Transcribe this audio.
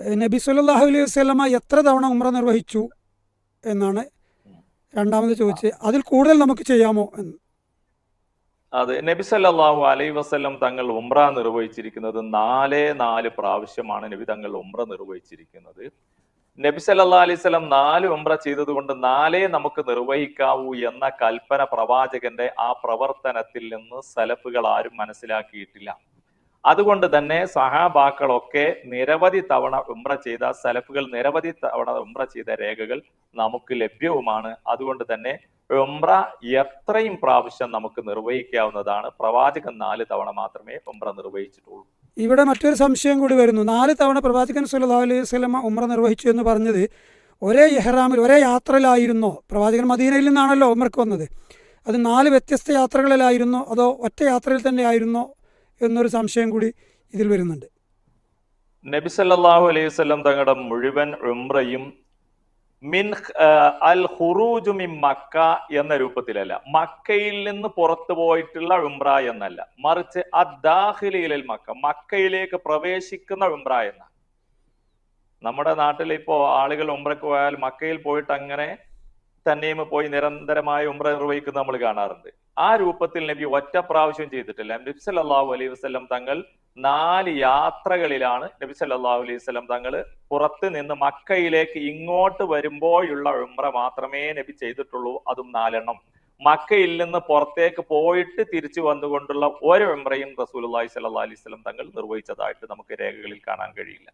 നബി സുല്ലാഹു അലൈഹി വസല്ലമ എത്ര തവണ ഉമ്ര നിർവഹിച്ചു എന്നാണ് രണ്ടാമത് ചോദിച്ചത്. അതിൽ കൂടുതൽ നമുക്ക് ചെയ്യാമോ എന്ന്. അതെ നബി സല്ലാഹു അലൈഹി വസല്ലം തങ്ങൾ ഉംറ നിർവഹിച്ചിരിക്കുന്നത് നാലേ നാല് പ്രാവശ്യമാണ് നബി തങ്ങൾ ഉംറ നിർവഹിച്ചിരിക്കുന്നത്. നബി സല്ലാ അലൈഹി സ്വലം നാല് ഉംറ ചെയ്തതുകൊണ്ട് നാലേ നമുക്ക് നിർവഹിക്കാവൂ എന്ന കൽപ്പന പ്രവാചകന്റെ ആ പ്രവർത്തനത്തിൽ നിന്ന് സലഫുകൾ ആരും മനസ്സിലാക്കിയിട്ടില്ല. അതുകൊണ്ട് തന്നെ സഹാബാക്കളൊക്കെ നിരവധി തവണ ഉംറ ചെയ്ത സലഫുകൾ നിരവധി തവണ ഉംറ ചെയ്ത രേഖകൾ നമുക്ക് ലഭ്യവുമാണ്. അതുകൊണ്ട് തന്നെ ഉംറ എത്രയും പ്രാവശ്യം നമുക്ക് നിർവഹിക്കാവുന്നതാണ്. പ്രവാചകൻ നാല് തവണ മാത്രമേ ഉംറ നിർവഹിച്ചിട്ടുള്ളൂ. ഇവിടെ മറ്റൊരു സംശയം കൂടി വരുന്നു. നാല് തവണ പ്രവാചകൻ സല്ലല്ലാഹു അലൈഹി സ്വലമ ഉംറ നിർവഹിച്ചു എന്ന് പറഞ്ഞത് ഒരേ ഇഹ്റാമിൽ ഒരേ യാത്രയിലായിരുന്നോ? പ്രവാചകൻ മദീനയിൽ നിന്നാണല്ലോ ഉംറക്ക് വന്നത്. അത് നാല് വ്യത്യസ്ത യാത്രകളിലായിരുന്നോ? അതോ ഒറ്റ യാത്രയിൽ തന്നെ ആയിരുന്നോ? എന്നൊരു സംശയം കൂടി ഇതിൽ വരുന്നുണ്ട്. നബി സല്ലല്ലാഹു അലൈഹി വസല്ലം തങ്ങളുടെ മുഴുവൻ ഉംറയും മിൻ അൽ ഹുറൂജു മിൻ മക്ക എന്ന രൂപത്തിലല്ല. മക്കയിൽ നിന്ന് പുറത്തു പോയിട്ടുള്ള ഉംറ എന്നല്ല. മറിച്ച് അദ്ദാഹിലിൽ മക്ക മക്കയിലേക്ക് പ്രവേശിക്കുന്ന ഉംറ എന്ന. നമ്മുടെ നാട്ടിൽ ഇപ്പോ ആളുകൾ ഉംറക്ക് പോയാൽ മക്കയിൽ പോയിട്ട് അങ്ങനെ തന്നെയും പോയി നിരന്തരമായ ഉംറ നിർവഹിക്കുന്നത് നമ്മൾ കാണാറുണ്ട്. ആ രൂപത്തിൽ നബി ഒറ്റ പ്രാവശ്യം ചെയ്തിട്ടില്ല. നബി സല്ലാഹു അലൈഹി വസ്ലം തങ്ങൾ നാല് യാത്രകളിലാണ് നബി സല്ലാഹു അലൈഹി വസ്ലം തങ്ങൾ പുറത്ത് നിന്ന് മക്കയിലേക്ക് ഇങ്ങോട്ട് വരുമ്പോഴുള്ള ഉംറ മാത്രമേ നബി ചെയ്തിട്ടുള്ളൂ. അതും നാലെണ്ണം. മക്കയിൽ നിന്ന് പുറത്തേക്ക് പോയിട്ട് തിരിച്ചു വന്നുകൊണ്ടുള്ള ഒരു ഉംറയും റസൂലുള്ളാഹി സല്ലാ അലൈഹി വസല്ലം തങ്ങൾ നിർവഹിച്ചതായിട്ട് നമുക്ക് രേഖകളിൽ കാണാൻ കഴിയില്ല.